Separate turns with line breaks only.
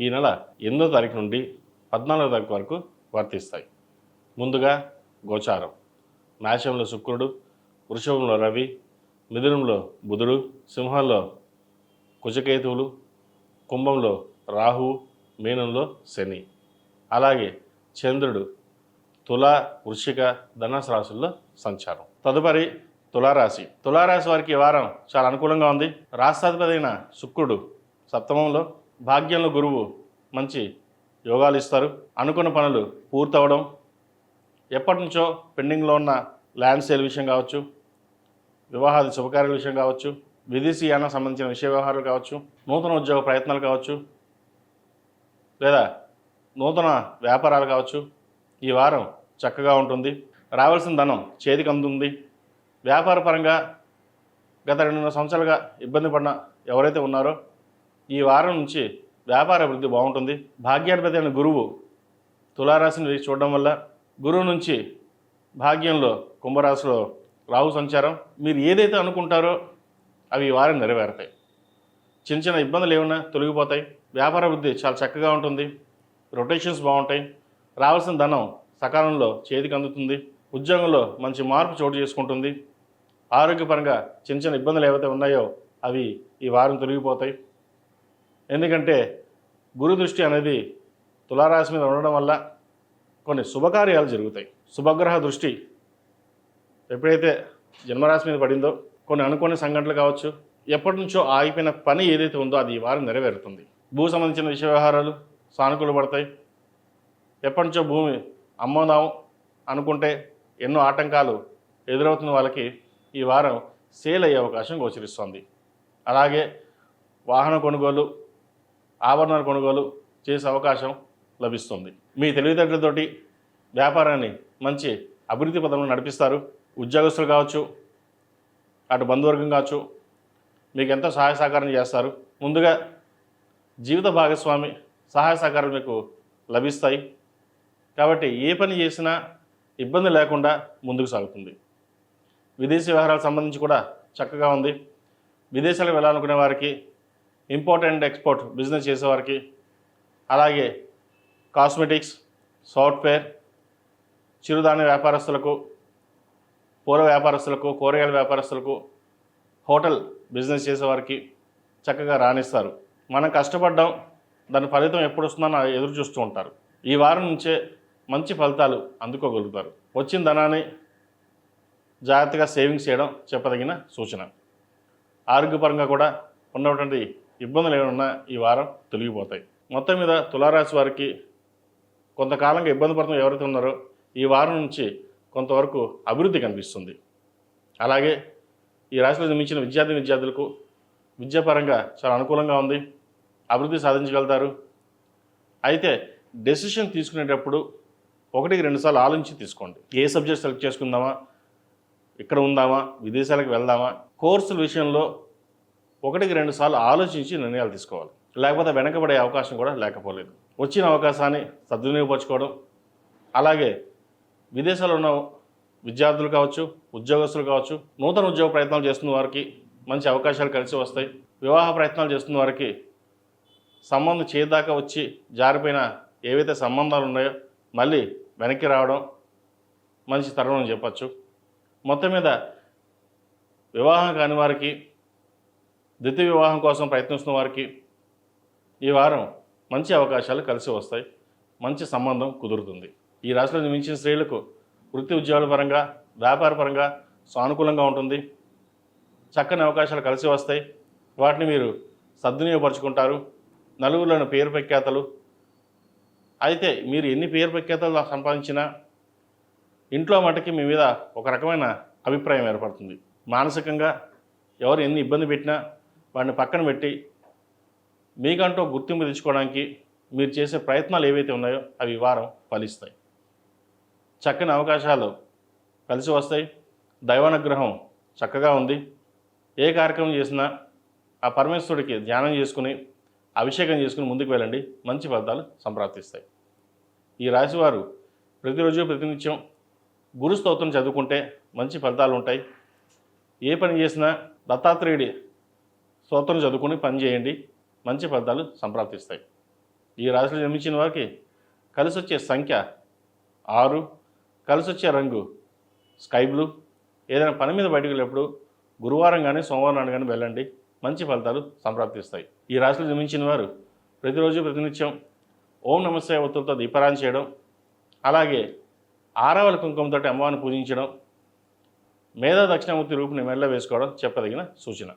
ఈ నెల ఎనిమిదో తారీఖు నుండి పద్నాలుగో తారీఖు వరకు వర్తిస్తాయి. ముందుగా గోచారం. మేషంలో శుక్రుడు వృషభంలో రవి మిథునంలో బుధుడు సింహంలో కుజకేతువులు కుంభంలో రాహువు మీనంలో శని. అలాగే చంద్రుడు తుల వృషిక ధనుసు రాశుల్లో సంచారం. తదుపరి తులారాశి. తులారాశి వారికి ఈ వారం చాలా అనుకూలంగా ఉంది. రాష్ట్రాధిపతి అయిన శుక్రుడు సప్తమంలో భాగ్యంలో గురువు మంచి యోగాలు ఇస్తారు. అనుకున్న పనులు పూర్తవడం. ఎప్పటి నుంచో పెండింగ్లో ఉన్న ల్యాండ్ సేల్ విషయం కావచ్చు వివాహాది శుభకార్యాల విషయం కావచ్చు విదేశీయానికి సంబంధించిన విషయ వ్యవహారాలు కావచ్చు నూతన ఉద్యోగ ప్రయత్నాలు కావచ్చు లేదా నూతన వ్యాపారాలు కావచ్చు ఈ వారం చక్కగా ఉంటుంది. రావాల్సిన ధనం చేతికి అందుతుంది వ్యాపార పరంగా గత రెండున్నర సంవత్సరాలుగా ఇబ్బంది పడిన ఎవరైతే ఉన్నారో ఈ వారం నుంచి వ్యాపార అభివృద్ధి బాగుంటుంది. భాగ్యాధిపతి అయిన గురువు తులారాశిని చూడడం వల్ల గురువు నుంచి భాగ్యంలో కుంభరాశిలో రాహు సంచారం. మీరు ఏదైతే అనుకుంటారో అవి ఈ వారం నెరవేరుతాయి. చిన్న చిన్న ఇబ్బందులు ఏమైనా తొలగిపోతాయి. వ్యాపార వృద్ధి చాలా చక్కగా ఉంటుంది. రొటేషన్స్ బాగుంటాయి. రావాల్సిన ధనం సకాలంలో చేతికి అందుతుంది. ఉద్యోగంలో మంచి మార్పు చోటు చేసుకుంటుంది. ఆరోగ్యపరంగా చిన్న చిన్న ఇబ్బందులు ఏవైతే ఉన్నాయో అవి ఈ వారం తొలగిపోతాయి. ఎందుకంటే గురు దృష్టి అనేది తులారాశి మీద ఉండడం వల్ల కొన్ని శుభకార్యాలు జరుగుతాయి. శుభగ్రహ దృష్టి ఎప్పుడైతే జన్మరాశి మీద పడిందో కొన్ని అనుకోని సంఘటనలు కావచ్చు ఎప్పటి నుంచో ఆగిపోయిన పని ఏదైతే ఉందో అది ఈ వారం నెరవేరుతుంది. భూ సంబంధించిన విషయ వ్యవహారాలు సానుకూలు పడతాయి. ఎప్పటి నుంచో భూమి అమ్మదాం అనుకుంటే ఎన్నో ఆటంకాలు ఎదురవుతున్న వాళ్ళకి ఈ వారం సేల్ అయ్యే అవకాశం గోచరిస్తుంది. అలాగే వాహన కొనుగోలు ఆభరణాల కొనుగోలు చేసే అవకాశం లభిస్తుంది. మీ తెలివితేటలతోటి వ్యాపారాన్ని మంచి అభివృద్ధి పదంలో నడిపిస్తారు. ఉద్యోగస్తులు కావచ్చు అటు బంధువర్గం కావచ్చు మీకు ఎంతో సహాయ సహకారం చేస్తారు. ముందుగా జీవిత భాగస్వామి సహాయ సహకారం మీకు లభిస్తాయి. కాబట్టి ఏ పని చేసినా ఇబ్బంది లేకుండా ముందుకు సాగుతుంది. విదేశీ వ్యవహారాలకు సంబంధించి కూడా చక్కగా ఉంది. విదేశాలకు వెళ్ళాలనుకునే వారికి ఇంపోర్ట్ ఎక్స్పోర్ట్ బిజినెస్ చేసేవారికి అలాగే కాస్మెటిక్స్ సాఫ్ట్వేర్ చిరుధాన్య వ్యాపారస్తులకు పూల వ్యాపారస్తులకు కూరగాయల వ్యాపారస్తులకు హోటల్ బిజినెస్ చేసేవారికి చక్కగా రాణిస్తారు. మనం కష్టపడ్డాం దాని ఫలితం ఎప్పుడు వస్తుందని ఎదురు చూస్తూ ఉంటారు. ఈ వారం నుంచే మంచి ఫలితాలు అందుకోగలుగుతారు. వచ్చిన ధనాన్ని జాగ్రత్తగా సేవింగ్స్ చేయడం చెప్పదగిన సూచన. ఆరోగ్యపరంగా కూడా ఉన్నటువంటి ఇబ్బందులు ఏమైనా ఈ వారం తొలగిపోతాయి. మొత్తం మీద తులారాశి వారికి కొంతకాలంగా ఇబ్బంది పడుతున్న ఎవరైతే ఉన్నారో ఈ వారం నుంచి కొంతవరకు అభివృద్ధి కనిపిస్తుంది. అలాగే ఈ రాశిలో జన్మించిన విద్యార్థి విద్యార్థులకు విద్యాపరంగా చాలా అనుకూలంగా ఉంది. అభివృద్ధి సాధించగలుగుతారు. అయితే డెసిషన్ తీసుకునేటప్పుడు ఒకటికి రెండుసార్లు ఆలోచించి తీసుకోండి. ఏ సబ్జెక్ట్ సెలెక్ట్ చేసుకుందామా? ఇక్కడ ఉందామా? విదేశాలకు వెళ్దామా? కోర్సుల విషయంలో ఒకటికి రెండు సార్లు ఆలోచించి నిర్ణయాలు తీసుకోవాలి. లేకపోతే వెనకబడే అవకాశం కూడా లేకపోలేదు. వచ్చిన అవకాశాన్ని సద్వినియోగపరచుకోవడం అలాగే విదేశాల్లో ఉన్న విద్యార్థులు కావచ్చు ఉద్యోగస్తులు కావచ్చు నూతన ఉద్యోగ ప్రయత్నాలు చేస్తున్న వారికి మంచి అవకాశాలు కలిసి వస్తాయి. వివాహ ప్రయత్నాలు చేస్తున్న వారికి సంబంధం చేదాకా వచ్చి జారిపోయిన ఏవైతే సంబంధాలు ఉన్నాయో మళ్ళీ వెనక్కి రావడం మంచి తరుణం చెప్పచ్చు. మొత్తం మీద వివాహం కాని వారికి ద్వితీయ వివాహం కోసం ప్రయత్నిస్తున్న వారికి ఈ వారం మంచి అవకాశాలు కలిసి వస్తాయి. మంచి సంబంధం కుదురుతుంది. ఈ రాశిలో నిర్మించిన స్త్రీలకు వృత్తి ఉద్యోగాల పరంగా వ్యాపార పరంగా సానుకూలంగా ఉంటుంది. చక్కని అవకాశాలు కలిసి వస్తాయి. వాటిని మీరు సద్వినియోగపరుచుకుంటారు. నలుగురిలోని పేరు ప్రఖ్యాతలు. అయితే మీరు ఎన్ని పేరు ప్రఖ్యాతలు సంపాదించినా ఇంట్లో మటుకి మీ మీద ఒక రకమైన అభిప్రాయం ఏర్పడుతుంది. మానసికంగా ఎవరు ఎన్ని ఇబ్బంది పెట్టినా వాడిని పక్కన పెట్టి మీకంటూ గుర్తింపు తెచ్చుకోవడానికి మీరు చేసే ప్రయత్నాలు ఏవైతే ఉన్నాయో అవి వారం ఫలిస్తాయి. చక్కని అవకాశాలు కలిసి వస్తాయి. దైవానుగ్రహం చక్కగా ఉంది. ఏ కార్యక్రమం చేసినా ఆ పరమేశ్వరుడికి ధ్యానం చేసుకుని అభిషేకం చేసుకుని ముందుకు వెళ్ళండి. మంచి ఫలితాలు సంప్రాప్తిస్తాయి. ఈ రాశివారు ప్రతిరోజు ప్రతినిత్యం గురు స్తోత్రం చదువుకుంటే మంచి ఫలితాలు ఉంటాయి. ఏ పని చేసినా దత్తాత్రేయుడి స్తోత్రం చదువుకుని పని చేయండి. మంచి ఫలితాలు సంప్రాప్తిస్తాయి. ఈ రాశిలో జన్మించిన వారికి కలిసి వచ్చే సంఖ్య ఆరు కలిసి వచ్చే రంగు స్కై బ్లూ. ఏదైనా పని మీద బయటకు వెళ్ళినప్పుడు గురువారం కానీ సోమవారం నాడు కానీ వెళ్ళండి. మంచి ఫలితాలు సంప్రాప్తిస్తాయి. ఈ రాశిలో జన్మించిన వారు ప్రతిరోజు ప్రతినిత్యం ఓం నమస్తే ఒత్తులతో దీపారాయణ చేయడం అలాగే ఆరవల కుంకుమతో అమ్మవారిని పూజించడం మేధా దక్షిణామూర్తి రూపుని మెల్ల వేసుకోవడం చెప్పదగిన సూచన.